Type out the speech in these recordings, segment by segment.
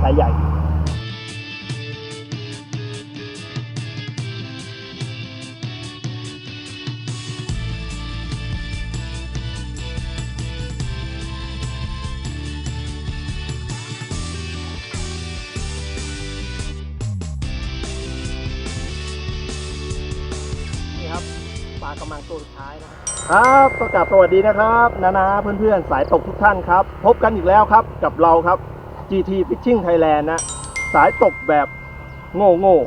ไซส์ใหญ่นี่ครับปลากำลังตัวสุดท้ายนะครับก็กลับสวัสดีนะครับ นานาเพื่อนๆ สายตกทุกท่านครับ พบกันอีกแล้วครับกับเราครับ GT Fishing Thailand นะ สายตกแบบโง่โง่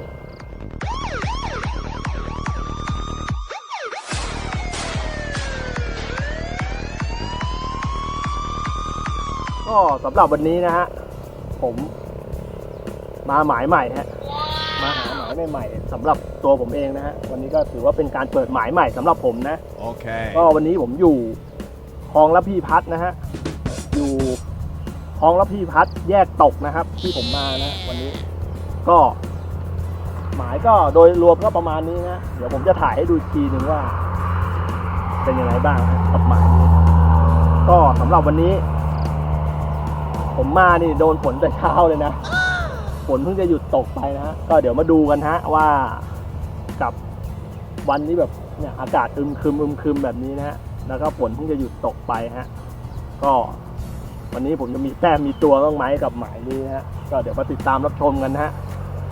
ก็สำหรับวันนี้นะฮะ ผมมาหมายใหม่ฮะมาหาหมายใหม่ๆสำหรับตัวผมเองนะฮะ วันนี้ก็ถือว่าเป็นการเปิดหมายใหม่สำหรับผมนะ Okay. ก็วันนี้ผมอยู่คลองละพี่พัดนะฮะ อยู่ คลองละพีพัดแยกตกนะครับ ที่ผมมานะ วันนี้ก็ หมายก็โดยรวมก็ประมาณนี้นะ เดี๋ยวผมจะถ่ายให้ดูทีหนึ่งว่า เป็นยังไงบ้างกับหมายนี้ก็สำหรับวันนี้ ผมมานี่โดนฝนแต่เช้าเลยนะฝนเพิ่งจะหยุดตกไปนะ ก็เดี๋ยวมาดูกันฮะว่ากับวันนี้แบบเนี่ยอากาศอึมครึมอึมครึมแบบนี้นะฮะแล้วก็ฝนเพิ่งจะหยุดตกไปฮะ ก็ วันนี้ผมจะมีแต้มมีตัวบ้างไหมกับหมายนี้ฮะก็เดี๋ยวมาติดตามรับชมกันนะฮะ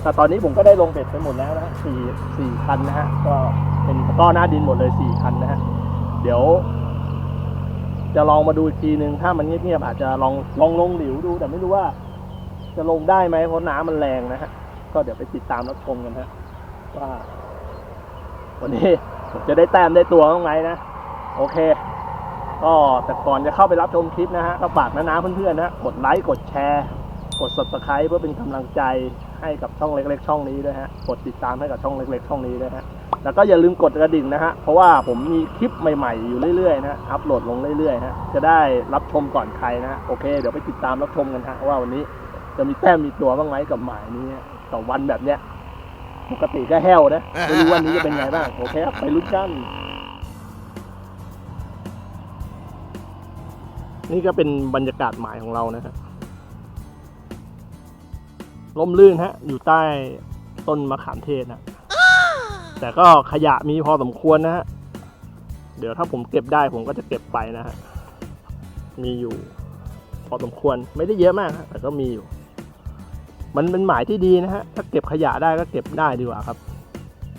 แต่ตอนนี้ผมก็ได้ลงเบ็ดไปหมดแล้วนะสี่สี่คันนะฮะก็เป็นก้อหน้าดินหมดเลยสี่คันนะฮะเดี๋ยว จะลองมาดูอีกทีหนึ่งถ้ามันเงียบๆอาจจะลองลองลงหลิวดู แต่ไม่รู้ว่า จะลงได้ไหมเพราะน้ำมันแรงนะฮะก็เดี๋ยวไปติดตามรับชมกันฮะว่าวันนี้จะได้แต้มได้ตัวบ้างไหมนะ โอเค ก็แต่ก่อนจะเข้าไปรับชมคลิปนะฮะก็ฝากนะนะเพื่อนๆนะกดไลค์กดแชร์กด subscribe เพื่อเป็นกำลังใจให้กับช่องเล็ก ๆ ช่องนี้ด้วยฮะกดติดตามให้กับช่องเล็ก ๆ ช่องนี้ด้วยฮะแล้วก็อย่าลืมกดกระดิ่งนะฮะเพราะว่าผมมีคลิปใหม่ๆอยู่เรื่อยๆนะอัปโหลดลงเรื่อยๆฮะจะได้รับชมก่อนใครนะฮะโอเค เดี๋ยวไปติดตามรับชมกันฮะว่าวันนี้จะมีแต้มมีตัวบ้างไหมกับหมายนี้ต่อวันแบบเนี้ยปกติก็แห้วนะไม่รู้วันนี้จะเป็นไงบ้างโอเคครับไปลุ้นกัน นี่ก็เป็นบรรยากาศหมายของเรานะฮะร่มรื่นฮะ อยู่ใต้ต้นมะขามเทศนะแต่ก็ขยะมีพอสมควรนะฮะ เดี๋ยวถ้าผมเก็บได้ผมก็จะเก็บไปนะฮะ มีอยู่พอสมควรไม่ได้เยอะมากฮะแต่ก็มีอยู่ มันเป็นหมายที่ดีนะฮะ ถ้าเก็บขยะได้ก็เก็บได้ดีกว่าครับ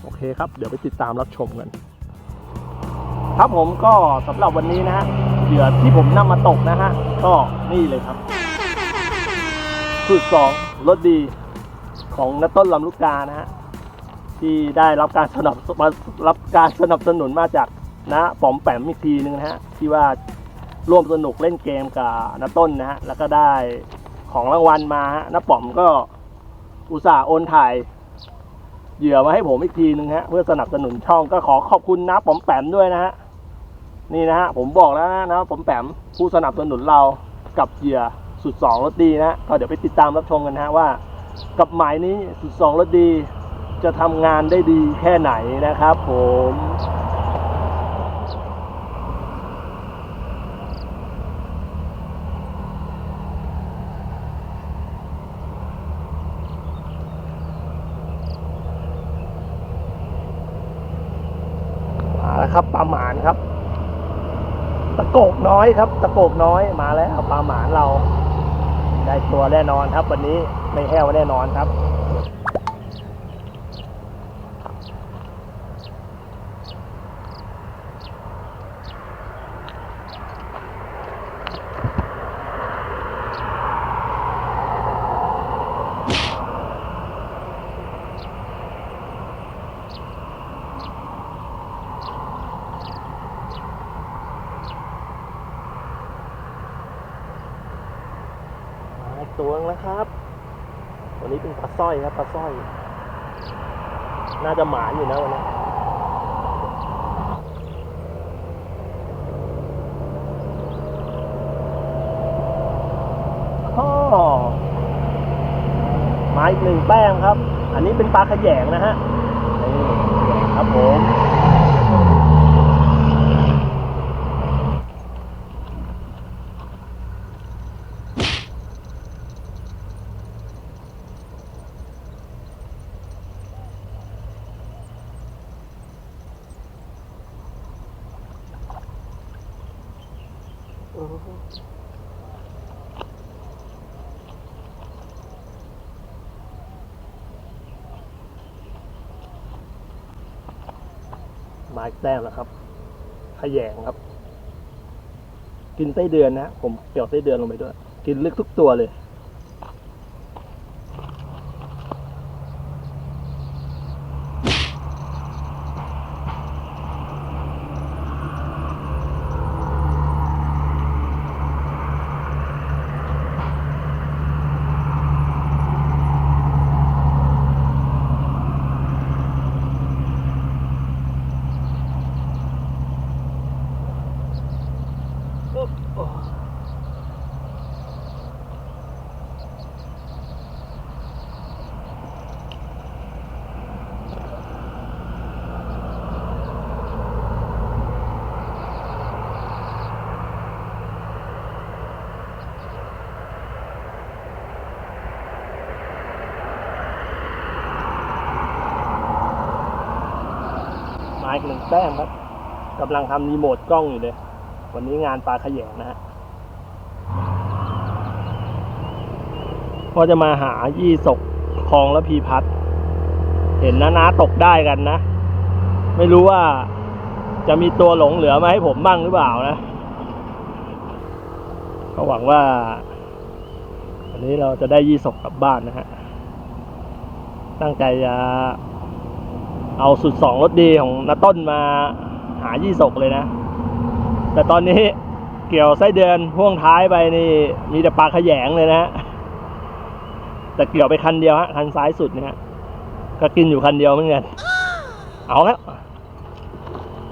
โอเคครับ เดี๋ยวไปติดตามรับชมกัน ครับผมก็สำหรับวันนี้นะฮะ เหยื่อที่ผมนำมาตกนะฮะ ก็นี่เลยครับสูตรสองรถดีของนต้นลำลูกกานะฮะ ที่ได้รับการสนับมารับการสนับสนุนมาจากนะป๋อมแปมอีกทีนึงนะฮะ ที่ว่าร่วมสนุกเล่นเกมกับนต้นนะฮะ แล้วก็ได้ของรางวัลมาฮะน้าป๋อมก็อุตส่าห์โอนถ่ายเหยื่อมาให้ผมอีกทีนึงฮะ เพื่อสนับสนุนช่องก็ขอขอบคุณนะป๋อมแปมด้วยนะฮะ นี่นะฮะผมบอกแล้วนะนะป๋อมแปมผู้สนับสนุนเรากับเหยื่อสุดสองรถดีนะก็เดี๋ยวไปติดตามรับชมกันฮะว่า กับหมายนี้สุดสองรถดีจะทำงานได้ดีแค่ไหนนะครับผมมาแล้วครับปลาหมานครับ ตะโกกน้อยครับ ตะโกกน้อยมาแล้วปลาหมานเรา ได้ตัวแน่นอนครับ วันนี้ไม่แห้วแน่นอนครับ มาอีกตัวนึงแล้วครับ วันนี้เป็นปลาส ร้อยครับปลาสร้อย น่าจะหมานอยู่นะวันนี้อ้มาอีกหนึ่งแป้งครับ อันนี้เป็นปลาขยงนะฮะนี่ครับผม มาอีกแต้มแล้วครับขยงครับ กินไส้เดือนนะผมเกี่ยวไส้เดือนลงไปด้วย กินลึกทุกตัวเลย แต้มครับกำลังทำรีโมทกล้องอยู่เลย วันนี้งานปลาขยงนะฮะก็จะมาหายี่สกคลองและพีพัดเห็นนะน้าตกได้กันนะ ไม่รู้ว่าจะมีตัวหลงเหลือมาให้ผมบ้างหรือเปล่านะก็หวังว่าวันนี้เราจะได้ยี่สกกลับบ้านนะฮะ ตั้งใจจะ เอาสุดสองรถดีของนาต้นมาหายี่สกเลยนะ แต่ตอนนี้เกี่ยวไส้เดือนพ่วงท้ายไปนี่มีแต่ปลาขยงเลยนะ แต่เกี่ยวไปคันเดียวฮะคันซ้ายสุดนี่ฮะก็กินอยู่คันเดียวเหมือนกันเอาแล้ว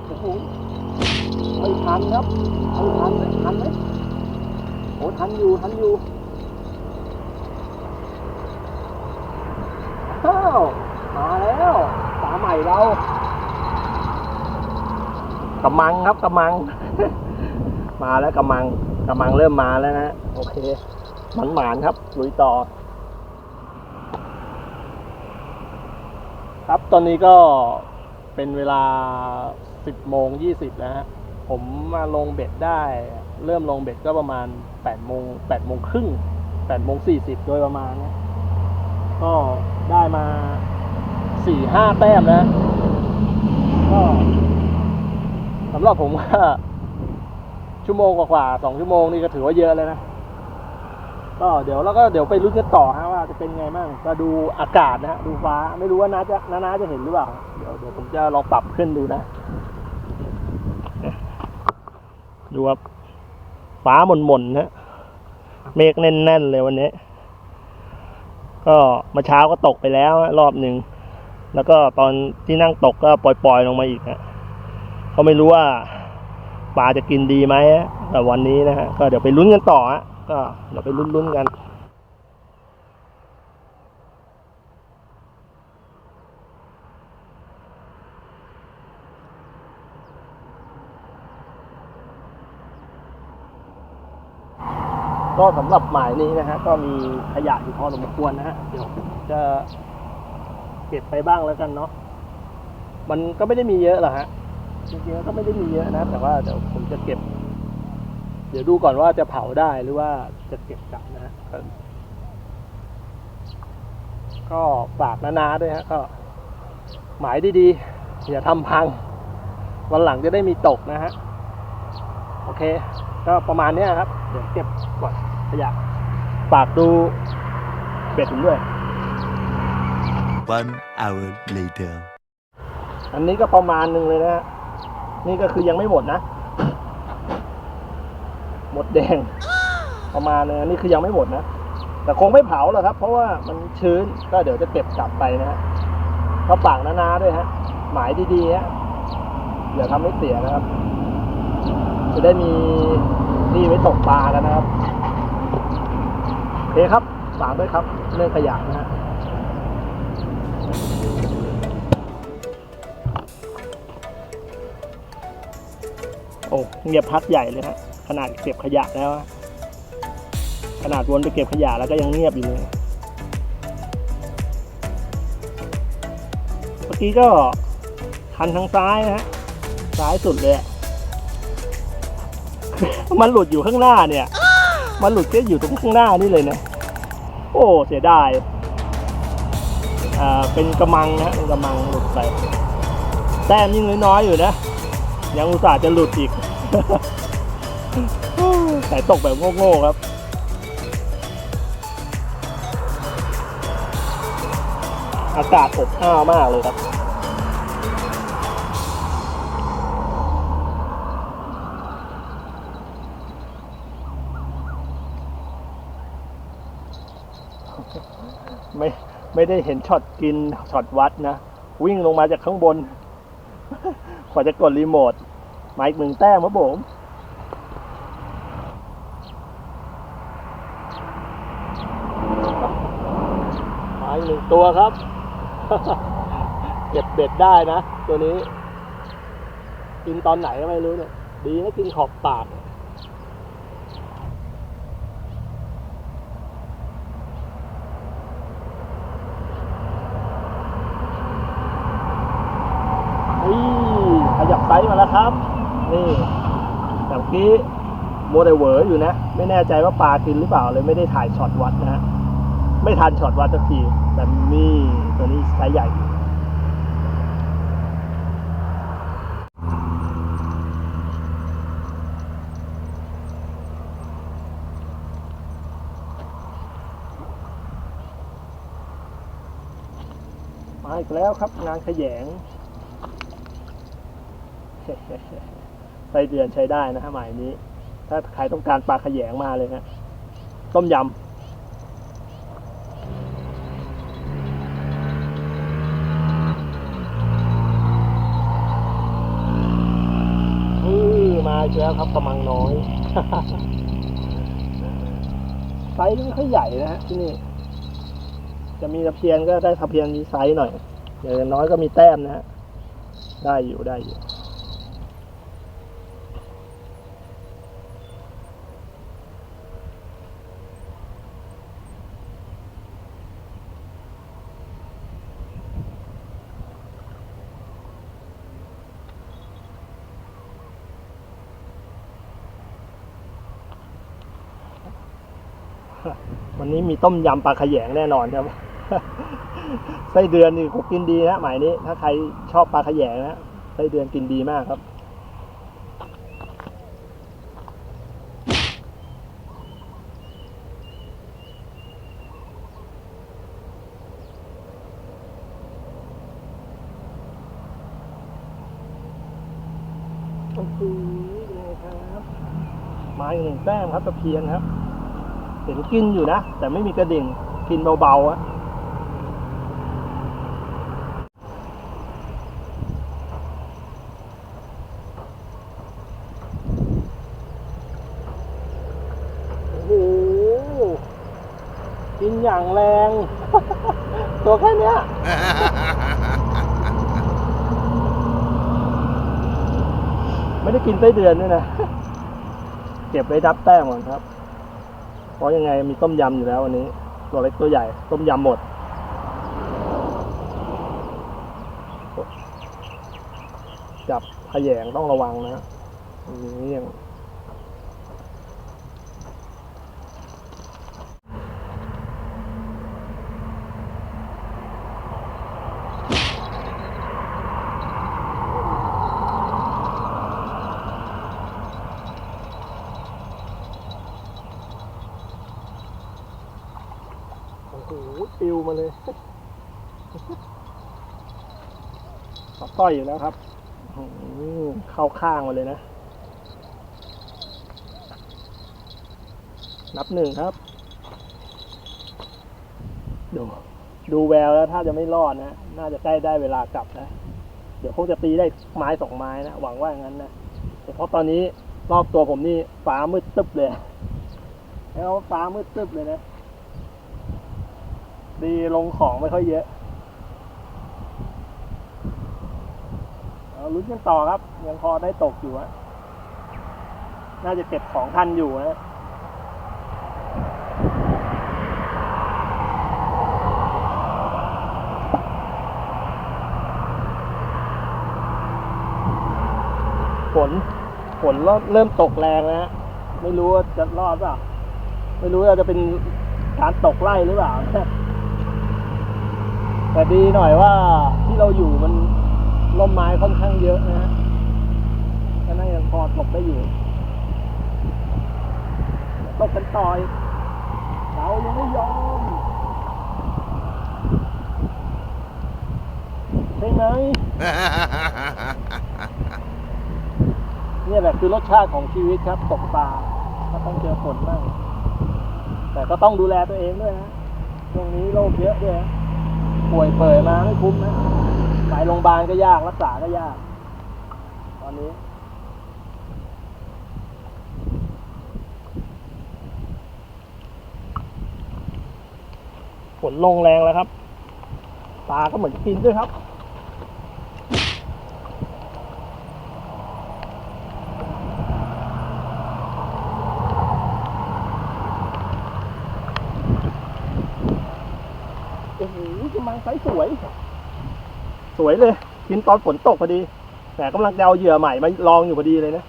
โอ้โหไม่ทันครับไม่ทันไหมทันไหมโอ้ทันอยู่ทันอยู่อ้าวมาแล้ว ใหม่เรากำมังครับกำมัง มาแล้วกำมังกำมังเริ่มมาแล้วนะโอเคหมันหมานๆครับลุยต่อ ครับตอนนี้ก็เป็นเวลา 10โมง20แล้วฮะผมมาลงเบ็ดได้ เริ่มลงเบ็ดก็ประมาณ8โมง8โมงครึ่ง8โมง40โดยประมาณนะก็ได้มา 4 5แต้มแล้วก็สำหรับผมว่าชั่วโมงกว่าๆสองชั่วโมงนี่ก็ถือว่าเยอะเลยนะ ก็เดี๋ยวแล้วก็เดี๋ยวไปลุ้นกันต่อฮะว่าจะเป็นไงบ้างก็ดูอากาศนะฮะดูฟ้าไม่รู้ว่าน้าจะน้าจะเห็นหรือเปล่า เดี๋ยวเดี๋ยวผมจะลองปรับขึ้นดูนะ ดูครับฟ้าหม่นๆนะเมฆแน่นๆเลยวันนี้ ก็มื่อเช้าก็ตกไปแล้วรอบหนึ่ง แล้วก็ตอนที่นั่งตกก็ปล่อยๆลงมาอีกฮะก็ไม่รู้ว่าปลาจะกินดีไหมแต่วันนี้นะฮะก็เดี๋ยวไปลุ้นกันต่อฮะก็เดี๋ยวไปลุ้นๆกันก็สำหรับหมายนี้นะฮะก็มีขยะอยู่พอสมควรนะฮะเดี๋ยวจะ เก็บไปบ้างแล้วกันเนาะมันก็ไม่ได้มีเยอะหรอกฮะจริงๆแล้วก็ไม่ได้มีเยอะนะ แต่ว่าเดี๋ยวผมจะเก็บ เดี๋ยวดูก่อนว่าจะเผาได้หรือว่าจะเก็บกลับนะฮะก็กฝากนานาด้วยฮะก็ หมายดีๆอย่าทำพัง วันหลังจะได้มีตกนะฮะโอเค ก็ประมาณนี้ครับ เดี๋ยวเก็บก่อนขยะฝากดูเบ็ดผมด้วย One hour later. อันนี้ก็ประมาณหนึ่งเลยนะฮะนี่ก็คือยังไม่หมดนะ หมดแดง ประมาณนึงอันนี้คือยังไม่หมดนะ แต่คงไม่เผาหรอกครับ เพราะว่ามันชื้นก็เดี๋ยวจะเก็บกลับไปนะฮะก็ฝากนาๆด้วยฮะ หมายดีๆฮะอย่าทำให้เสียนะครับ จะได้มีนี่ไว้ตกปลากันนะครับโอเคครับฝากด้วยครับเรื่องขยะนะฮะ โอ้เงียบพักใหญ่เลยฮะขนาดเก็บขยะแล้ว ขนาดวนไปเก็บขยะแล้วก็ยังเงียบอยู่เลยเมื่อกี้ก็คันทางซ้ายนะฮะซ้ายสุดเลยมันหลุดอยู่ข้างหน้าเนี่ย มันหลุดแค่อยู่ตรงข้างหน้านี่เลยนะ โอ้เสียดายอ่าเป็นกระมังนะเป็นกระมังหลุดไปแต้มยิ่งน้อยๆอยู่นะ ยังอุตส่าห์จะหลุดอีก แต่ตกแบบโง่ๆครับ อากาศอบอ้าวมากเลยครับไม่ไม่ได้เห็นช็อตกินช็อตวัดนะ วิ่งลงมาจากข้างบน กว่าจะกดรีโมทมาอีกหนึ่งแต้มครับผมมาอีกหนึ่งตัวครับ เก็บเบ็ดได้นะ ตัวนี้ กินตอนไหนก็ไม่รู้เนี่ย ดีนะกินขอบปาก นี่ขยับไซส์มาแล้วครับ นี่แต่เมื่อ กี้โมเดเวอร์อยู่นะ ไม่แน่ใจว่าปลากินหรือเปล่าเลยไม่ได้ถ่ายช็อตวัดนะฮะ ไม่ทันช็อตวัดสักที แต่นี่ตัวนี้ไซส์ใหญ่มาอีกแล้วครับงานขยง ไส้เดือนใช้ได้นะฮะหมายนี้ ถ้าใครต้องการปลาขยงมาเลยฮะต้มยำมาอีกแล้วครับกำลังน้อยไซส์ไม่ค่อยใหญ่นะฮะที่นี่ จะมีตะเพียนก็ได้ตะเพียนมีไซส์หน่อยอย่างน้อยก็มีแต้มนะฮะได้อยู่ได้อยู่ วั นี้มีต้มยำปลาขยงแน่นอนครับไส้เดือนนี่กินดีนะหมายนี้ ถ้าใครชอบปลาขยงนะไส้เดือนกินดีมากครับโอ้โหเลยครับมาอีกหนึ่งแต้มครับตะเพียนครับ เห็นกินอยู่นะ แต่ไม่มีกระดิ่งกินเบาๆอะโอ้โหกินอย่างแรง ตัวแค่เนี้ยไม่ได้กินไส้เดือนด้วยนะ เก็บไว้ดับแต้มก่อนครับ ราะยังไงมีต้มยำอยู่แล้ววันนี้ ตัวเล็กตัวใหญ่ ต้มยำหมด จับขยงต้องระวังนะฮะอย่างนี้ยังโอ้โหปิวมาเลย ปัก ต้อยอยู่แล้วครับเข้าข้างมาเลยนะ นับหนึ่งครับ ดู ดูแววแล้วถ้าจะไม่รอดนะ น่าจะใกล้ได้เวลากลับนะ เดี๋ยวคงจะตีได้ไม้สองไม้นะ หวังว่าอย่างนั้นนะแต่เพราะตอนนี้รอบตัวผมนี่ฟ้ามืดตึ๊บเลย แล้วฟ้ามืดตึ๊บเลยนะ ดีลงของไม่ค่อยเยอะ เอาลุ้นกันต่อครับ ยังพอได้ตกอยู่อะน่าจะเก็บของทันอยู่นะฝนฝนเริ่มตกแรงแล้วฮะไม่รู้ว่าจะรอดเปล่าไม่รู้ว่าจะเป็นการตกไล่หรือเปล่าแต่ดีหน่อยว่าที่เราอยู่มัน ร่มไม้ค่อนข้างเยอะนะฮะก็น่ายังพอตกได้อยู่ตกกันต่อยเรายังไม่ยอมใช่ไหม เนี่ยแหละคือรสชาติของชีวิตครับ ตกปลาก็ต้องเจอฝนบ้างแต่ก็ต้องดูแลตัวเองด้วยนะช่วงนี้โรคเยอะด้วยป่วยเปิดมาไม่คุ้มนะ โรงพยาบาลก็ยากรักษาก็ยาก ตอนนี้ ฝนลงแรงแล้วครับปลาก็เหมือนกินด้วยครับโอ้โหกำลังไซส์สวย สวยเลย กินตอนฝนตกพอดี แต่กำลังจะเอาเหยื่อใหม่มาลองอยู่พอดีเลยนะ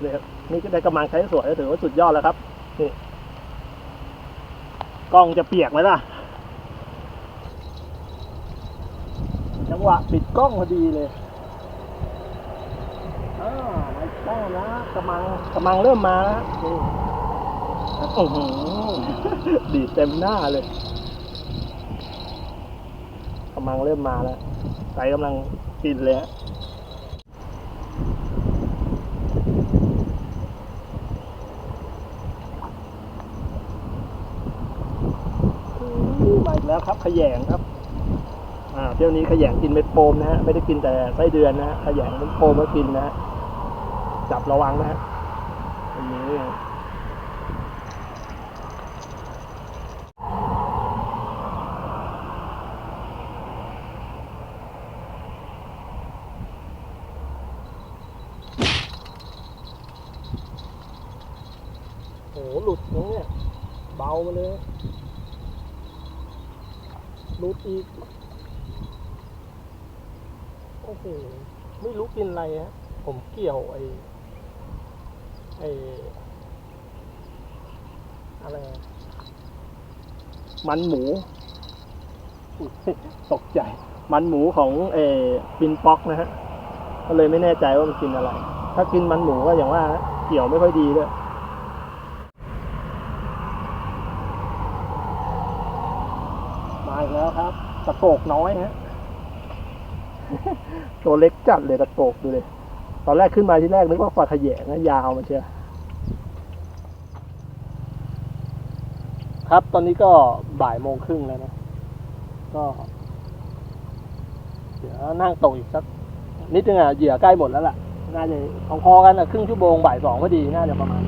เนี่ยนี่ก็ได้กำลังไซส์สวยถือว่าสุดยอดแล้วครับนี่กล้องจะเปียกไหมล่ะจังหวะปิดกล้องพอดีเลยอ่าไม่ต้องนะกำลังกำลังเริ่มมาแล้วนี่โอ้โหดีเต็มหน้าเลย กำลังเริ่มมาแล้วไก่กำลังกินเลยฮะมาอีกแล้วครับขยงครับ อ่าเที่ยวนี้ขยงกินเม็ดโฟมนะฮะไม่ได้กินแต่ไส้เดือนนะฮะขยงเม็ดโฟมก็กินนะฮะจับระวังนะฮะอันนี้โอ้โหหลุดตรงเนี้ยเบามาเลยหลุดอีก โอ้โห ไม่รู้กินอะไรฮะ ผมเกี่ยวไอ้ ไออะไร มันหมู ตกใจ มันหมูของเอปินป๊อกนะฮะ ก็เลยไม่แน่ใจว่ามันกินอะไร ถ้ากินมันหมูก็อย่างว่า เกี่ยวไม่ค่อยดีด้วยมาอีกแล้วครับ ตะโกกน้อยฮะ ตัวเล็กจัดเลยตะโกกดูเลย ตอนแรกขึ้นมาที่แรกนึกว่าปลาขยงนะยาวมาเชียวครับตอนนี้ก็บ่ายโมงครึ่งแล้วนะ ก็ เดี๋ยวนั่งตกอีกสัก นิดนึงอะเหยื่อใกล้หมดแล้วล่ะ น่าจะพอๆกันอะ ครึ่งชั่วโมงบ่ายสองพอดีน่าจะประมาณ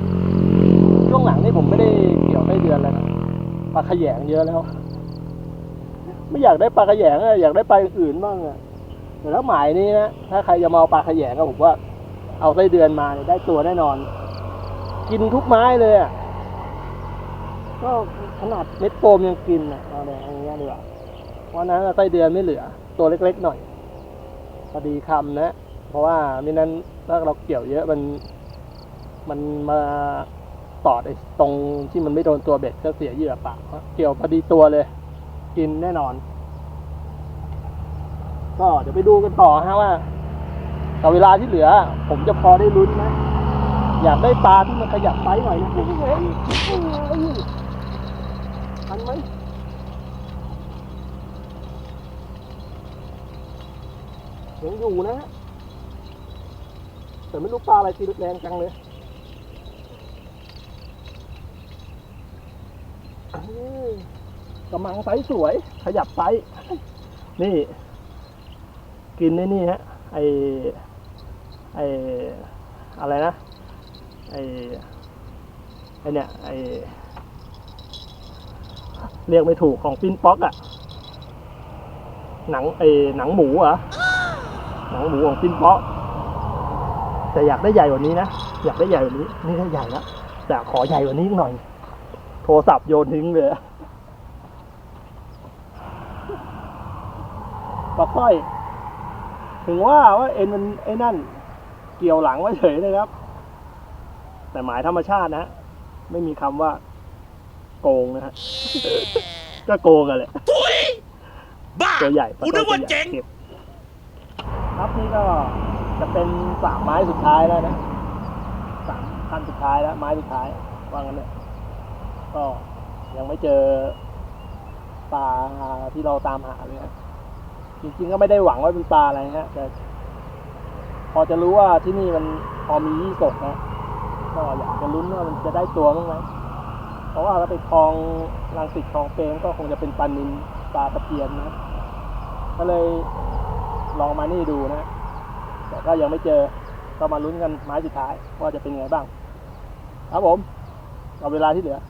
ช่วงหลังนี่ผมไม่ได้เกี่ยวได้เดือนแล้วนะปลาขยงเยอะแล้ว ไม่อยากได้ปลาขยงอะอยากได้ปลาอื่นบ้างอะ แต่ถ้าหมายนี้นะ ถ้าใครจะมาเอาปลาขยงก็ผมว่า เอาไส้เดือนมาเนี่ยได้ตัวแน่นอน กินทุกไม้เลยอะก็ขนาดเม็ดโฟมยังกินอะเอาเนี่ยอย่างเงี้ยดีกว่าเพราะนั้นไส้เดือนไม่เหลือ ตัวเล็กๆหน่อยพอดีคำนะ เพราะว่าม่นั้นถ้าเราเกี่ยวเยอะมัน มันมาตอดไอ้ตรงที่มันไม่โดนตัวเบ็ดก็เสียเหยื่อปล่าเกี่ยวพอดีตัวเลย กินแน่นอน ก็เดี๋ยวไปดูกันต่อฮะว่าต่อเวลาที่เหลือ ผมจะพอได้ลุ้นไหมอยากได้ปลาที่มันขยับไซส์หน่อยนะเฮ้ยเฮ้ยเฮ้ยทันไหมยังอยู่นะฮะแต่ไม่รู้ปลาอะไรตีแรงจังเลยเอ้ยกำลังไซส์สวย ขยับไซส์นี่ กินในนี่ฮะไอไออะไรนะไอไอเนี่ยไอเรียกไม่ถูกของฟินป๊อกอะหนังไอหนังหมูเหรอหนังหมูของฟินป๊อกแต่อยากได้ใหญ่กว่านี้นะอยากได้ใหญ่กว่านี้นี่ก็ใหญ่แล้วแต่ขอใหญ่กว่านี้หน่อย โทรศัพท์โยนทิ้งเลยปลาสร้อย ถึงว่าว่าเอ็นมันไอ้นั่น เกี่ยวหลังไว้เฉยเลยครับ แต่หมายธรรมชาตินะฮะไม่มีคำว่า โกงนะฮะ ก็โกงกันแหละบ้าตัวใหญ่กูนึกว่าเจ๋งก็บครับนี่ก็จะเป็นสามไม้สุดท้ายแล้วนะสามขั้นสุดท้ายแล้ว ไม้สุดท้ายว่างั้นเนี่ยก็ยังไม่เจอปลาที่เราตามหาเลยนะ จริงๆก็ไม่ได้หวังว่าเป็นปลาอะไรฮะแต่พอจะรู้ว่าที่นี่มันพอมียี่สกนะก็อยากจะลุ้นว่ามันจะได้ตัวบ้างไหมเพราะว่าถ้าไปคลองรังสิตคลองเปรมก็คงจะเป็นปลานินปลาตะเพียนนะก็เลยลองมานี่ดูนะ แต่ก็ยังไม่เจอก็มาลุ้นกันไม้สุดท้ายว่าจะเป็นไงบ้าง ครับผมเอาเวลาที่เหลือ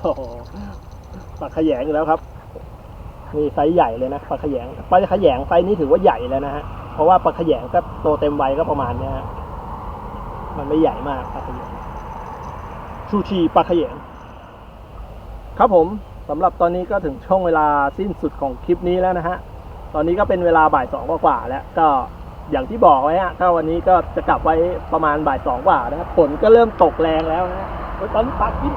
โหปลา ขยงอีกแล้วครับนี่ไซส์ใหญ่เลยนะปลาขยงปลาขยงไซส์นี้ถือว่าใหญ่แล้วนะฮะเพราะว่าปลาขยงก็โตเต็มวัยก็ประมาณเนี้ยฮะมันไม่ใหญ่มากปลาขยงชูชีปลาขยงครับผมสำหรับตอนนี้ก็ถึงช่วงเวลาสิ้นสุดของคลิปนี้แล้วนะฮะตอนนี้ก็เป็นเวลาบ่ายสองกว่าแล้ว ก็อย่างที่บอกไว้ฮะก็วันนี้ก็จะกลับไว้ประมาณบ่ายสองกว่านะครับฝนก็เริ่มตกแรงแล้วนะฮะโอ้ตอนนี้ปลากิน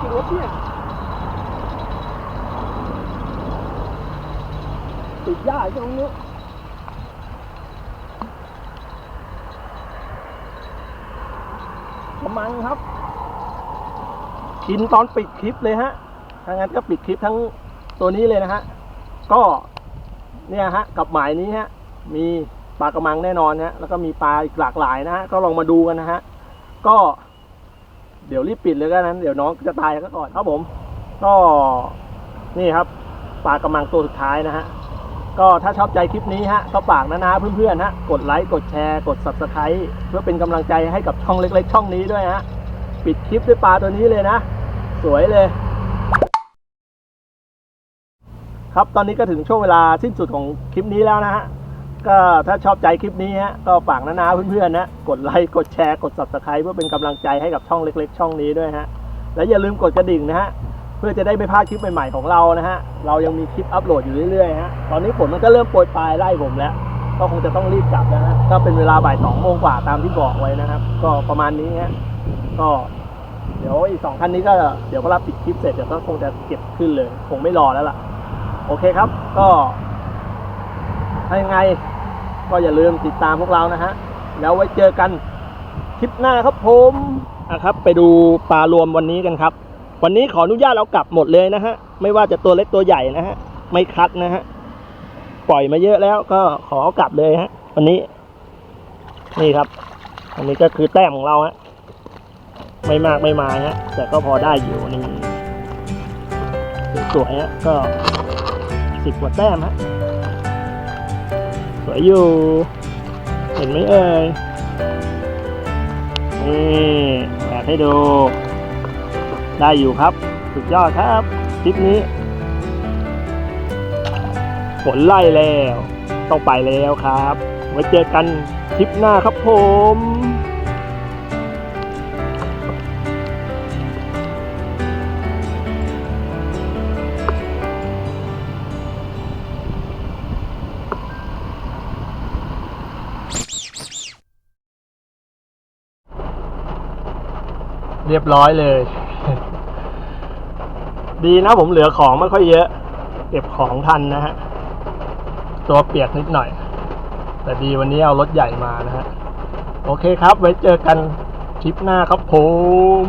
จริงวะเนี่ยติดยากตรงนี้กำมังครับ กินตอนปิดคลิปเลยฮะถ้างั้นก็ปิดคลิปทั้งตัวนี้เลยนะฮะ ก็เนี่ยฮะ กับหมายนี้ฮะ มีปลากระมังแน่นอนฮะ แล้วก็มีปลาอีกหลากหลายนะฮะ ก็ลองมาดูกันนะฮะ ก็ เดี๋ยวรีบปิดเลยก็นั้น เดี๋ยวน้องจะตายก็ก่อนครับผม ก็นี่ครับปลากระมังตัวสุดท้ายนะฮะ ก็ถ้าชอบใจคลิปนี้ฮะก็ฝากนะนะเพื่อนๆฮะกดไลค์กดแชร์กด subscribe เพื่อเป็นกำลังใจให้กับช่องเล็ก ๆ ช่องนี้ด้วยฮะปิดคลิปด้วยปลาตัวนี้เลยนะ สวยเลย ครับตอนนี้ก็ถึงช่วงเวลาสิ้นสุดของคลิปนี้แล้วนะฮะ ก็ถ้าชอบใจคลิปนี้ฮะก็ฝากนะนะเพื่อนๆนะ กดไลค์กดแชร์กด subscribe เพื่อเป็นกำลังใจให้กับช่องเล็ก ๆ ช่องนี้ด้วยฮะ และอย่าลืมกดกระดิ่งนะฮะเพื่อจะได้ไม่พลาดคลิปใหม่ๆของเรานะฮะเรายังมีคลิปอัปโหลดอยู่เรื่อยๆฮะตอนนี้ฝนมันก็เริ่มโปรยปลายไล่ผมแล้ว ก็คงจะต้องรีบกลับนะฮะก็เป็นเวลาบ่ายสองโมงกว่าตามที่บอกไว้นะครับ ก็ประมาณนี้ฮะก็เดี๋ยวอีกสองท่านนี้ก็เดี๋ยวพอรับปิดคลิปเสร็จเดี๋ยวก็คงจะเก็บขึ้นเลย คงไม่รอแล้วล่ะ โอเคครับ ก็ยังไง ก็อย่าลืมติดตามพวกเรานะฮะ แล้วไว้เจอกันคลิปหน้าครับผมอะครับไปดูปลารวมวันนี้กันครับ วันนี้ขออนุญาตเรากลับหมดเลยนะฮะ ไม่ว่าจะตัวเล็กตัวใหญ่นะฮะ ไม่คัดนะฮะ ปล่อยมาเยอะแล้วก็ขอกลับเลยฮะ วันนี้ นี่ครับ อันนี้ก็คือแต้มของเราฮะ ไม่มากไม่มายฮะ แต่ก็พอได้อยู่นี่สวยฮะก็สิบกว่าแต้มฮะ สวยอยู่ เห็นไหมเอ่ยนี่แบบให้ดู ได้อยู่ครับ สุดยอดครับคลิปนี้ฝนไล่แล้ว ต้องไปแล้วครับ ไว้เจอกันคลิปหน้าครับผม รียบร้อยเลย ดีนะผมเหลือของไม่ค่อยเยอะ เก็บของทันนะฮะ ตัวเปียกนิดหน่อย แต่ดีวันนี้เอารถใหญ่มานะฮะ โอเคครับ ไว้เจอกันคลิปหน้าครับผม